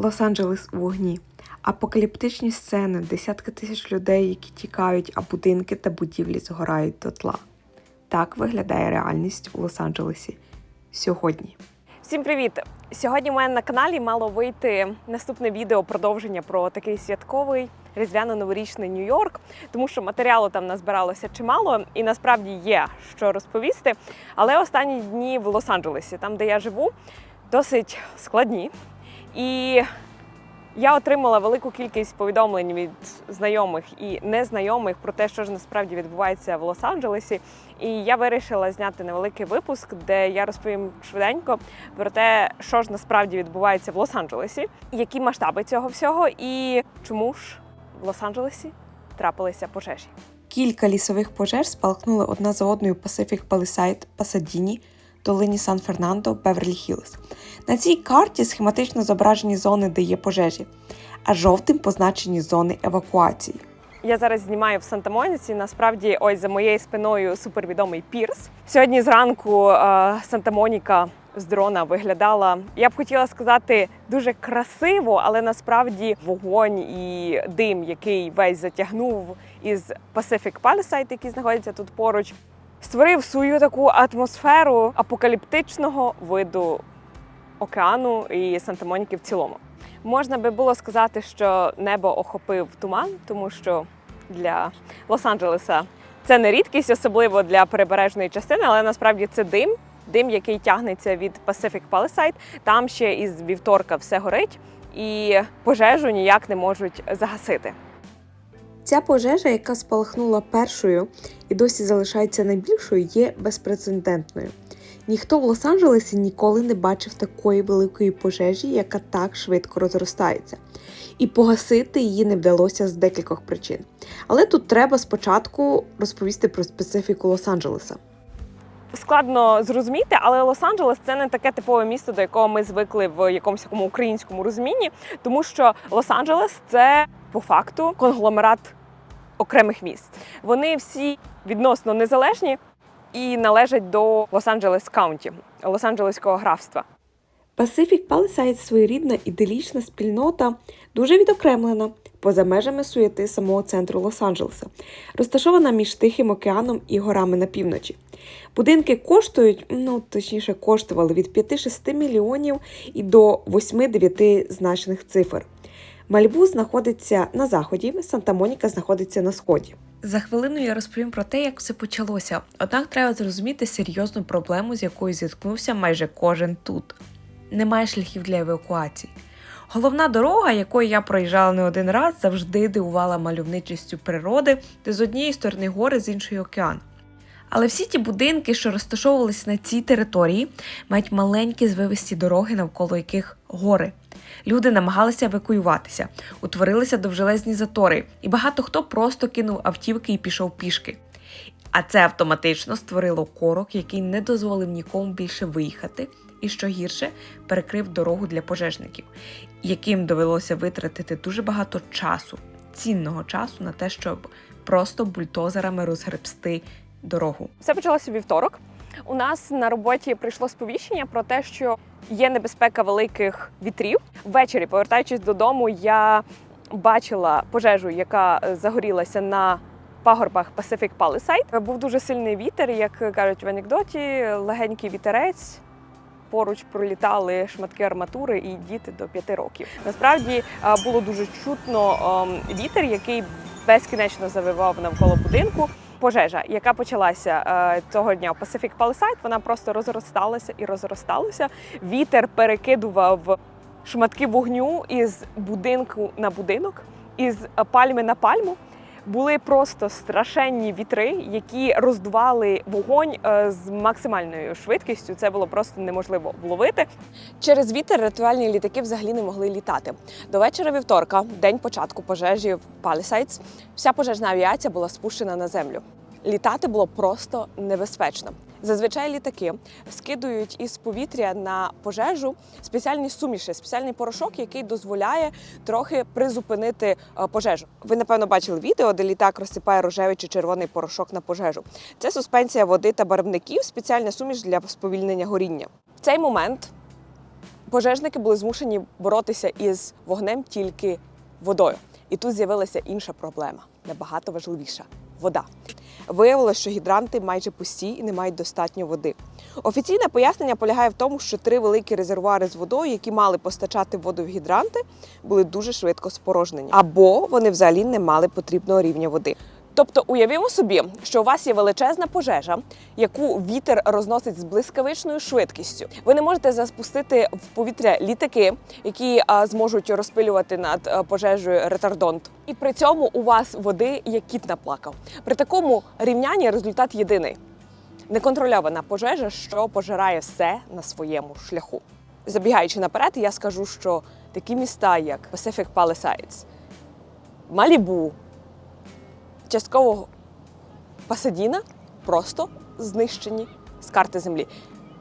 Лос-Анджелес у вогні. Апокаліптичні сцени, десятки тисяч людей, які тікають, а будинки та будівлі згорають дотла. Так виглядає реальність у Лос-Анджелесі сьогодні. Всім привіт! Сьогодні у мене на каналі мало вийти наступне відео продовження про такий святковий різдвяно-новорічний Нью-Йорк, тому що матеріалу там назбиралося чимало, і насправді є що розповісти. Але останні дні в Лос-Анджелесі, там де я живу, досить складні. І я отримала велику кількість повідомлень від знайомих і незнайомих про те, що ж насправді відбувається в Лос-Анджелесі. І я вирішила зняти невеликий випуск, де я розповім швиденько про те, що ж насправді відбувається в Лос-Анджелесі, які масштаби цього всього, і чому ж в Лос-Анджелесі трапилися пожежі. Кілька лісових пожеж спалахнули одна за одною Pacific Palisade, Пасадіні, долині Сан-Фернандо, Беверлі-Хіллз. На цій карті схематично зображені зони, де є пожежі, а жовтим позначені зони евакуації. Я зараз знімаю в Санта-Моніці. Насправді, ось за моєю спиною супервідомий пірс. Сьогодні зранку е, Санта-Моніка з дрона виглядала. Я б хотіла сказати дуже красиво, але насправді вогонь і дим, який весь затягнув із Pacific Palisade, який знаходиться тут поруч, створив свою таку атмосферу апокаліптичного виду океану і Санта-Моніки в цілому. Можна би було сказати, що небо охопив туман, тому що для Лос-Анджелеса це не рідкість, особливо для перебережної частини, але насправді це дим. Дим, який тягнеться від Pacific Palisade. Там ще із вівторка все горить, і пожежу ніяк не можуть загасити. Ця пожежа, яка спалахнула першою і досі залишається найбільшою, є безпрецедентною. Ніхто в Лос-Анджелесі ніколи не бачив такої великої пожежі, яка так швидко розростається. І погасити її не вдалося з декількох причин. Але тут треба спочатку розповісти про специфіку Лос-Анджелеса. Складно зрозуміти, але Лос-Анджелес це не таке типове місто, до якого ми звикли в якомусь такому українському розумінні, тому що Лос-Анджелес це по факту конгломерат окремих міст. Вони всі відносно незалежні і належать до Лос-Анджелес Каунті, Лос-Анджелеського графства. Pacific Palisades – своєрідна іделічна спільнота, дуже відокремлена поза межами суєти самого центру Лос-Анджелеса, розташована між Тихим океаном і горами на півночі. Будинки коштують, ну точніше, коштували від 5-6 мільйонів і до 8-9 значних цифр. Мальбу знаходиться на заході, Санта-Моніка знаходиться на сході. За хвилину я розповім про те, як все почалося. Однак треба зрозуміти серйозну проблему, з якою зіткнувся майже кожен тут. Немає шляхів для евакуації. Головна дорога, якою я проїжджала не один раз, завжди дивувала мальовничістю природи, де з однієї сторони гори, з іншої океан. Але всі ті будинки, що розташовувалися на цій території, мають маленькі звивисті дороги, навколо яких гори. Люди намагалися евакуюватися, утворилися довжелезні затори, і багато хто просто кинув автівки і пішов пішки. А це автоматично створило корок, який не дозволив нікому більше виїхати, і що гірше, перекрив дорогу для пожежників, яким довелося витратити дуже багато часу, цінного часу на те, щоб просто бульдозерами розгребсти дорогу. Все почалося вівторок. У нас на роботі прийшло сповіщення про те, що є небезпека великих вітрів. Ввечері, повертаючись додому, я бачила пожежу, яка е, загорілася на пагорбах Pacific Palisade. Був дуже сильний вітер, як кажуть в анекдоті, легенький вітерець. Поруч пролітали шматки арматури і діти до п'яти років. Насправді е, було дуже чутно ем, вітер, який безкінечно завивав навколо будинку. Пожежа, яка почалася е, цього дня в Pacific Palisade, вона просто розросталася і розросталася. Вітер перекидував шматки вогню із будинку на будинок, із пальми на пальму. Були просто страшенні вітри, які роздували вогонь е, з максимальною швидкістю. Це було просто неможливо вловити. Через вітер рятувальні літаки взагалі не могли літати. До вечора вівторка, день початку пожежі в Палісайдс, вся пожежна авіація була спущена на землю. Літати було просто небезпечно. Зазвичай літаки скидують із повітря на пожежу спеціальні суміші, спеціальний порошок, який дозволяє трохи призупинити е, пожежу. Ви напевно бачили відео, де літак розсипає рожевий чи червоний порошок на пожежу. Це суспенсія води та барвників, спеціальна суміш для сповільнення горіння. В цей момент Пожежники були змушені боротися із вогнем тільки водою. І тут з'явилася інша проблема, набагато важливіша вода. Виявилося, що гідранти майже пусті і не мають достатньо води. Офіційне пояснення полягає в тому, що три великі резервуари з водою, які мали постачати воду в гідранти, були дуже швидко спорожнені, або вони взагалі не мали потрібного рівня води. Тобто уявімо собі, що у вас є величезна пожежа, яку вітер розносить з блискавичною швидкістю. Ви не можете запустити в повітря літаки, які а, зможуть розпилювати над а, пожежею ретардонт. І при цьому у вас води як кіт наплакав. При такому рівнянні результат єдиний: неконтрольована пожежа, що пожирає все на своєму шляху. Забігаючи наперед, я скажу, що такі міста, як Pacific Palisades, Малібу, частково Пасадіна просто знищені з карти землі.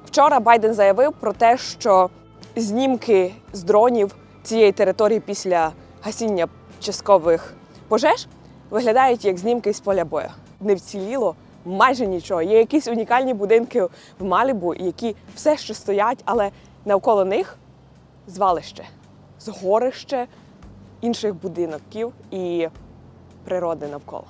Вчора Байден заявив про те, що знімки з дронів цієї території після гасіння часткових пожеж виглядають як знімки з поля бою. Не вціліло майже нічого. Є якісь унікальні будинки в Малібу, які все ще стоять, але навколо них звалище, згорище інших будинків і природи навколо.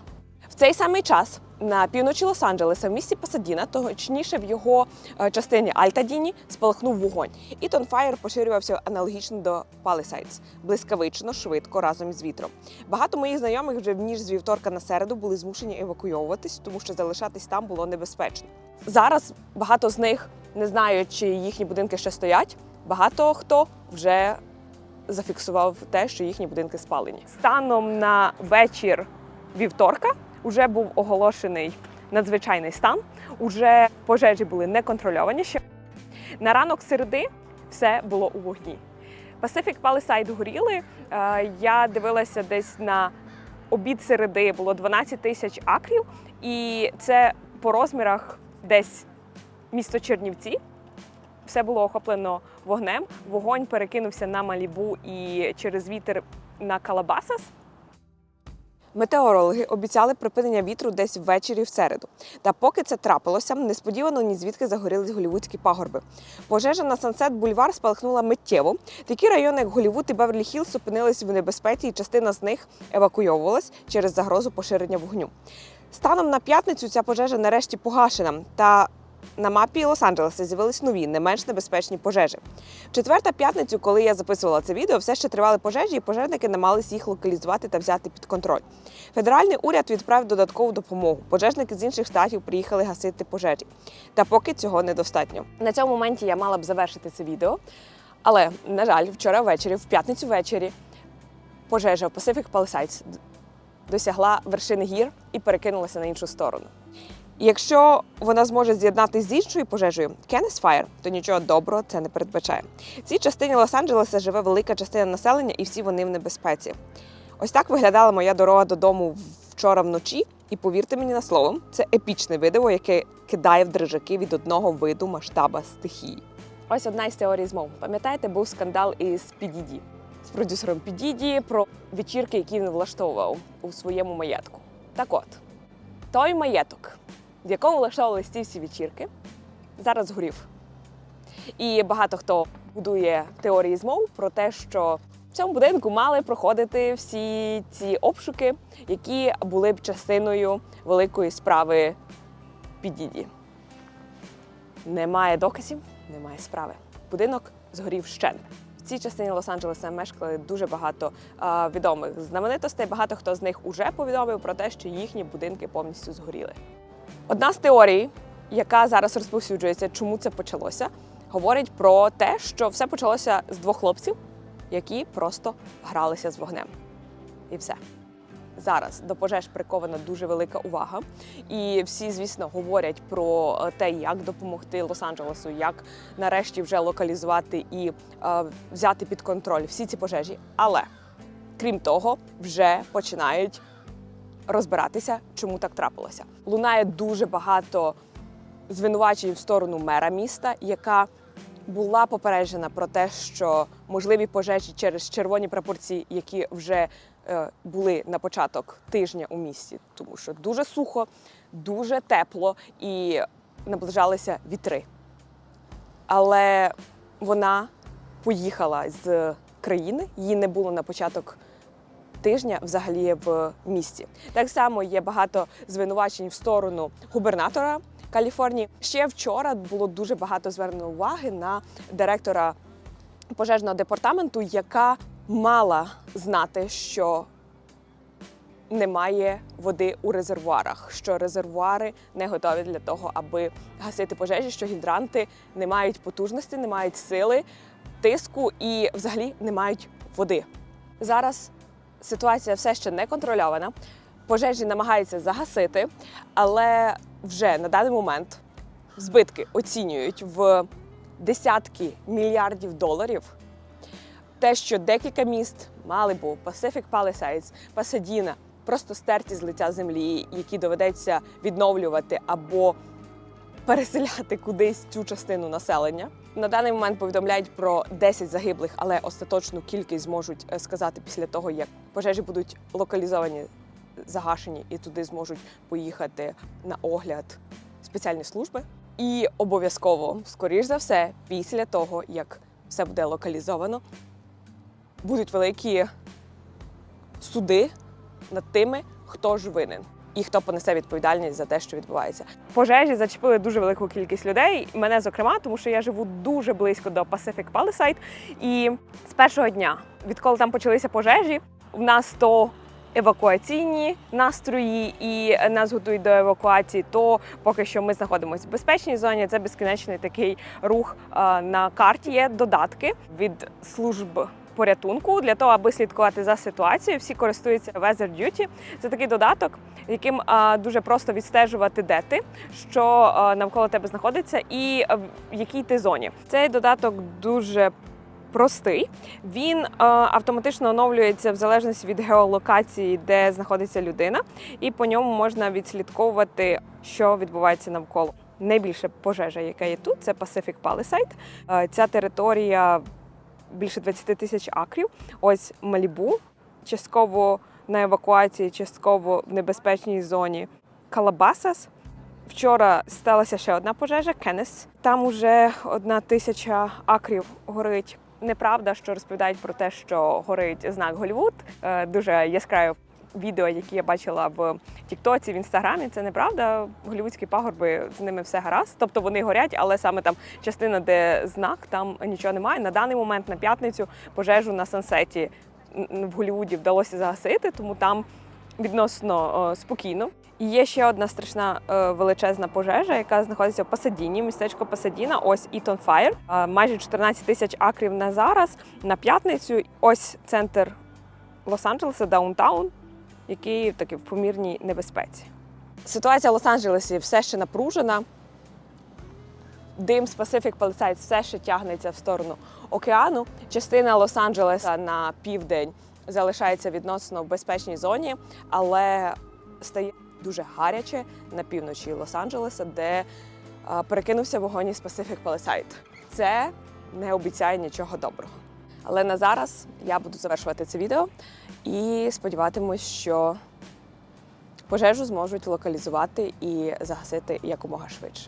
Цей самий час на півночі Лос-Анджелеса в місті Пасадіна, точніше в його е, частині Альтадіні, спалахнув вогонь. І Тонфаєр поширювався аналогічно до Palisades, блискавично, швидко разом із вітром. Багато моїх знайомих вже в ніж з вівторка на середу були змушені евакуйовуватись, тому що залишатись там було небезпечно. Зараз багато з них не знають, чи їхні будинки ще стоять. Багато хто вже зафіксував те, що їхні будинки спалені. Станом на вечір вівторка вже був оголошений надзвичайний стан. Уже пожежі були неконтрольовані ще. На ранок середи все було у вогні. Pacific Palisade горіли. Е, Я дивилася десь на обід середи було 12 тисяч акрів, і це по розмірах десь місто Чернівці. Все було охоплено вогнем. Вогонь перекинувся на Малібу і через вітер на Калабасас. Метеорологи обіцяли припинення вітру десь ввечері в середу. Та поки це трапилося, несподівано ні звідки загорілись голівудські пагорби. Пожежа на Сансет Бульвар спалахнула миттєво. Такі райони, як Голівуд і Беверлі Хіллз, опинились в небезпеці, і частина з них евакуйовувалась через загрозу поширення вогню. Станом на п'ятницю ця пожежа нарешті погашена. Та на мапі Лос-Анджелеса з'явились нові, не менш небезпечні пожежі. В четвер та п'ятницю, коли я записувала це відео, все ще тривали пожежі, і пожежники намагались їх локалізувати та взяти під контроль. Федеральний уряд відправив додаткову допомогу. Пожежники з інших штатів приїхали гасити пожежі. Та поки цього недостатньо. На цьому моменті я мала б завершити це відео. Але, на жаль, вчора ввечері, в п'ятницю ввечері, пожежа в Pacific Palisades досягла вершини гір і перекинулася на іншу сторону. Якщо вона зможе з'єднатися з іншою пожежею Кеннес Fire, то нічого доброго це не передбачає. В цій частині Лос-Анджелеса живе велика частина населення, і всі вони в небезпеці. Ось так виглядала моя дорога додому вчора вночі. І повірте мені на слово, це епічне відео, яке кидає в дрижаки від одного виду масштаба стихії. Ось одна із теорій змов. Пам'ятаєте, був скандал із PDD, з продюсером PDD про вечірки, які він влаштовував у своєму маєтку. Так от, той маєток, в якому влаштовувалися ці всі вечірки, зараз згорів. І багато хто будує теорії змов про те, що в цьому будинку мали проходити всі ці обшуки, які були б частиною великої справи Підіді. Немає доказів, немає справи. Будинок згорів ще. В цій частині Лос-Анджелеса мешкали дуже багато а, відомих знаменитостей. Багато хто з них уже повідомив про те, що їхні будинки повністю згоріли. Одна з теорій, яка зараз розповсюджується, чому це почалося, говорить про те, що все почалося з двох хлопців, які просто гралися з вогнем. І все. Зараз до пожеж прикована дуже велика увага, і всі, звісно, говорять про е, те, як допомогти Лос-Анджелесу, як нарешті вже локалізувати і е, взяти під контроль всі ці пожежі. Але крім того, вже починають розбиратися, чому так трапилося. Лунає дуже багато звинувачень в сторону мера міста, яка була попереджена про те, що можливі пожежі через червоні прапорці, які вже е, були на початок тижня у місті, тому що дуже сухо, дуже тепло і наближалися вітри. Але вона поїхала з країни. Її не було на початок тижня взагалі в місті. Так само є багато звинувачень в сторону губернатора Каліфорнії. Ще вчора було дуже багато звернено уваги на директора пожежного департаменту, яка мала знати, що немає води у резервуарах, що резервуари не готові для того, аби гасити пожежі, що гідранти не мають потужності, не мають сили, тиску і взагалі не мають води. Зараз ситуація все ще не контрольована. Пожежі намагаються загасити, але вже на даний момент збитки оцінюють в десятки мільярдів доларів. Те, що декілька міст Малибу, Pacific Palisades, Пасадіна просто стерті з лиця землі, які доведеться відновлювати або переселяти кудись цю частину населення. На даний момент повідомляють про 10 загиблих, але остаточну кількість зможуть е, сказати після того, як пожежі будуть локалізовані, загашені, і туди зможуть поїхати на огляд спеціальні служби. І обов'язково, скоріш за все, після того, як все буде локалізовано, будуть великі суди над тими, хто ж винен і хто понесе відповідальність за те, що відбувається. Пожежі зачепили дуже велику кількість людей. Мене зокрема, тому що я живу дуже близько до Pacific Palisade. І з першого дня, відколи там почалися пожежі, в нас то евакуаційні настрої і нас готують до евакуації, то поки що ми знаходимося в безпечній зоні. Це безкінечний такий рух на карті. Є додатки від служб. Порятунку для того, аби слідкувати за ситуацією, всі користуються Weather Duty. Це такий додаток, яким дуже просто відстежувати, де ти, що навколо тебе знаходиться, і в якій ти зоні. Цей додаток дуже простий. Він е, автоматично оновлюється в залежності від геолокації, де знаходиться людина, і по ньому можна відслідковувати, що відбувається навколо. Найбільша пожежа, яка є тут, це Pacific Palisade. Е, Ця територія більше 20 тисяч акрів. Ось Малібу, частково на евакуації, частково в небезпечній зоні. Калабасас. Вчора сталася ще одна пожежа Кеннес. Там уже одна тисяча акрів горить. Неправда, що розповідають про те, що горить знак Голівуд. Е, Дуже яскраве відео, які я бачила в Тіктоці, в інстаграмі. Це неправда. Голівудські пагорби з ними все гаразд. Тобто вони горять, але саме там частина, де знак, там нічого немає. На даний момент на п'ятницю пожежу на сансеті в Голівуді вдалося загасити, тому там відносно спокійно. І є ще одна страшна е, величезна пожежа, яка знаходиться в Пасадіні, містечко Пасадіна. Ось Fire. Е, майже 14 тисяч акрів на зараз на п'ятницю. Ось центр Лос-Анджелеса, даунтаун, який таки в помірній небезпеці. Ситуація в Лос-Анджелесі все ще напружена. Дим з Pacific Palisades все ще тягнеться в сторону океану. Частина Лос-Анджелеса на південь залишається відносно в безпечній зоні, але стає дуже гаряче на півночі Лос-Анджелеса, де перекинувся вогонь із Pacific Palisade. Це не обіцяє нічого доброго. Але на зараз я буду завершувати це відео і сподіватимусь, що пожежу зможуть локалізувати і загасити якомога швидше.